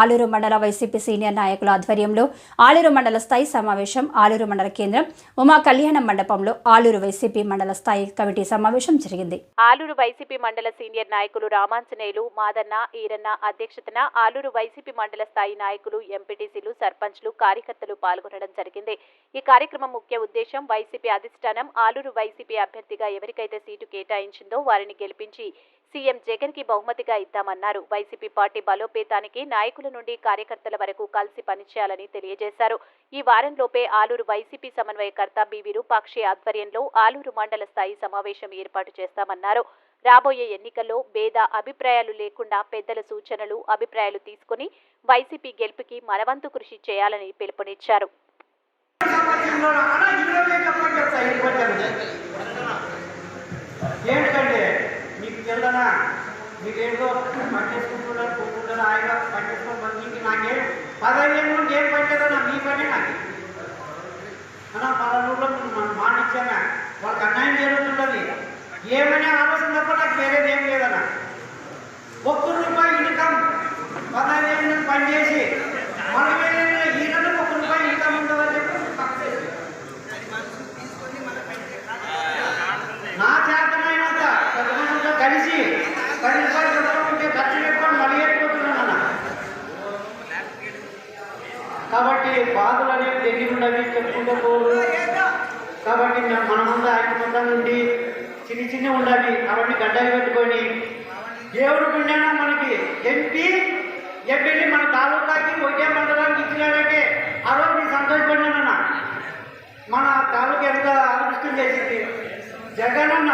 ఆలూరు మండల YCP senior నాయకుల ఆధ్వర్యంలో ఆలూరు మండల స్థాయి సమావేశం ఆలూరు మండల కేంద్రం ఉమా కళ్యాణ మండపంలో ఆలూరు వైసీపీ మండల స్థాయి కమిటీ సమావేశం జరిగింది. ఆలూరు వైసీపీ మండల సీనియర్ నాయకులు రామాంజనేయులు మాదన్న ఈరన్న అధ్యక్షతన ఆలూరు వైసీపీ మండల స్థాయి నాయకులు ఎంపీటీసీలు సర్పంచ్లు కార్యకర్తలు పాల్గొనడం జరిగింది. ఈ కార్యక్రమం ముఖ్య ఉద్దేశం వైసీపీ అధిష్టానం ఆలూరు వైసీపీ అభ్యర్థిగా ఎవరికైతే సీటు కేటాయించిందో వారిని గెలిపించి సీఎం జగన్కి బహుమతిగా ఇద్దామన్నారు. వైసీపీ పార్టీ బలోపేతానికి నాయకుల నుండి కార్యకర్తల వరకు కలిసి పనిచేయాలని తెలియజేశారు. ఈ వారంలోపే ఆలూరు వైసీపీ సమన్వయకర్త బి. విరూపాక్షి ఆధ్వర్యంలో ఆలూరు మండల స్థాయి సమావేశం ఏర్పాటు చేస్తామన్నారు. రాబోయే ఎన్నికల్లో భేద అభిప్రాయాలు లేకుండా పెద్దల సూచనలు అభిప్రాయాలు తీసుకుని వైసీపీ గెలుపుకి మనవంతు కృషి చేయాలని పిలుపునిచ్చారు. మీకేదో పట్టేసుకుంటున్నారు కొట్టుకుంటారు ఆయన పట్టేసుకుని మీకు నాకేం పదహైదు ఏళ్ళ నుండి ఏం పట్టేదన్నా మీ పనే నాకు అన్న పదమూడులో మనం ఇచ్చానా వాళ్ళకి అన్యాయం జరుగుతున్నది ఏమనే ఆలోచన తప్ప నాకు వేరేది ఏం లేదన్నా. కాబట్టి బాధలు అనేవి దగ్గర ఉండవి చెప్పుకుంటూ పోరు. కాబట్టి మేము మన ముందు ఐక్యమంతా నుండి చిన్న చిన్న ఉండాలి అవన్నీ గడ్డలు పెట్టుకొని. దేవుడు పుణ్యాన మనకి? ఎంపీ? ఎంపీని మన తాలూకాకి ఒకే మండలానికి ఇచ్చినాడంటే ఆ రోజు నేను సంతోషపడినానన్న మన తాలూకా ఎంత అదృష్టం చేసింది? జగన్ అన్న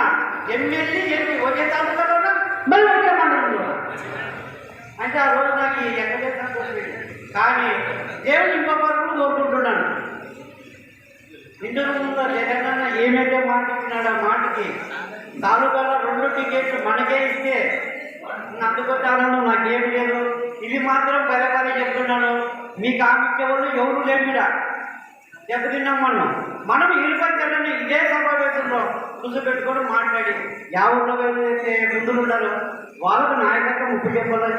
ఎమ్మెల్యే ఎంపీ ఒకే తాలూకాలోనా? మళ్ళీ ఒకే మండలంలో? అంటే ఆ రోజు నాకు ఎక్కడ కానీ దేవుని ఇంకొకరు కోరుకుంటున్నాను ఇంటి ముందు జగన్ అన్న ఏమైతే మాట ఇచ్చినాడు ఆ మాటకి తాలూకాల రెండు టికెట్లు మనకే ఇస్తే అందుకొచ్చాను నాకేమి లేదు. ఇది మాత్రం పదే పదే చెప్తున్నాను మీకు ఆమెచ్చేవాళ్ళు ఎవరు లేమిడా దెబ్బతిన్నాం మనం. మనం ఇరుపక్కలని ఇదే సమావేశంలో కూర్చోబెట్టుకొని మాట్లాడి యా ఊళ్ళో అయితే ముందు ఉంటారో వాళ్ళకు నాయకత్వం ఉపయోగపడాలి